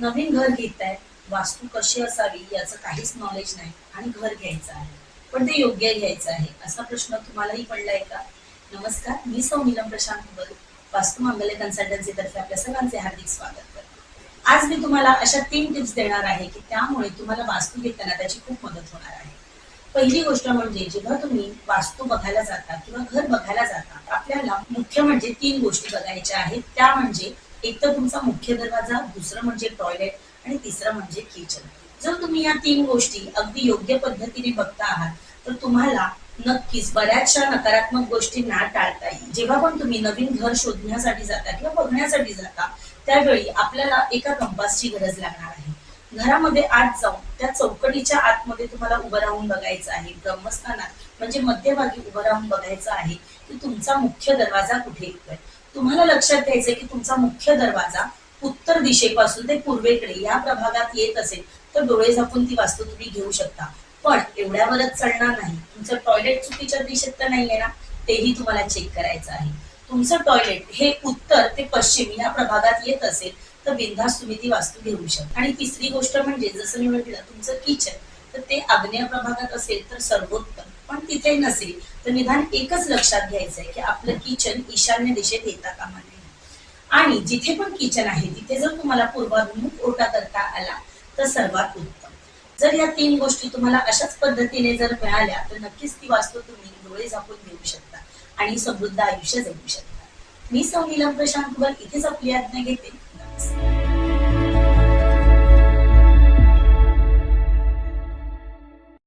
नवीन घर घेताय वास्तू कशी असावी याचं काहीच नॉलेज नाही आणि घर घ्यायचं आहे. पण ते योग्य घ्यायचं आहे असा प्रश्न तुम्हालाही पडलाय का? नमस्कार मी सौ नीलम प्रशांत कुबल वास्तू मंगले कन्सल्टन्सी तर्फे आपल्या सगळ्यांचे हार्दिक स्वागत करते. आज मी तुम्हाला अशा तीन टिप्स देणार आहे की त्यामुळे तुम्हाला वास्तू घेताना त्याची खूप मदत होणार आहे. पहिली गोष्ट म्हणजे जेव्हा तुम्ही वास्तू बघायला जाता किंवा घर बघायला जाता आपल्याला मुख्य म्हणजे तीन गोष्टी बघायच्या आहेत. त्या म्हणजे एक तर तुमचा मुख्य दरवाजा दुसरं म्हणजे टॉयलेट आणि तिसरं म्हणजे किचन जर तुम्ही या तीन गोष्टी अगदी योग्य पद्धतीने बघता आहात तर तुम्हाला नक्कीच बऱ्याचशा नकारात्मक गोष्टींना टाळता येईल. जेव्हा पण तुम्ही नवीन घर शोधण्यासाठी जाता किंवा बघण्यासाठी जाता त्यावेळी आपल्याला एका कंपासची गरज लागणार आहे. घरामध्ये आत जाऊन त्या चौकटीच्या आतमध्ये तुम्हाला उभं राहून बघायचं आहे ब्रह्मस्थानात म्हणजे मध्यभागी उभं राहून बघायचं आहे की तुमचा मुख्य दरवाजा कुठे येतोय? तुम्हाला लक्षात घ्यायचं की तुमचा मुख्य दरवाजा उत्तर दिशेपासून ते पूर्वेकडे या प्रभागात येत असेल तर डोळे झाकून ती वास्तू तुम्ही घेऊ शकता. पण एवढ्यावरच चढणार नाही. तुमचं टॉयलेट चुकीच्या दिशेत तर नाहीये ना? तेही तुम्हाला चेक करायचं आहे. तुमचं टॉयलेट हे उत्तर ते पश्चिम या प्रभागात येत असेल तर बिनधास्त तुम्ही ती वास्तू घेऊ शकता. आणि तिसरी गोष्ट म्हणजे जसं मी म्हटलं तुमचं किचन तर ते आग्नेय प्रभागात असेल तर सर्वोत्तम. पण तिथे नसेल. तर निदान एकच लक्षात घ्यायचंय की आपलं किचन ईशान्य दिशेत येता कामा नये आणि जिथे पण किचन आहे तिथे जर तुम्हाला पूर्वाभिमुख ओटा करता आला तर सर्वात उत्तम. जर या तीन गोष्टी तुम्हाला अशाच पद्धतीने जर मिळाल्या तर नक्कीच ती वास्तू तुम्ही डोळे झाकून घेऊ शकता आणि समृद्ध आयुष्य जगू शकता. मी सौ नीलम प्रशांत इथेच आपली आज्ञा घेते. नमस्कार.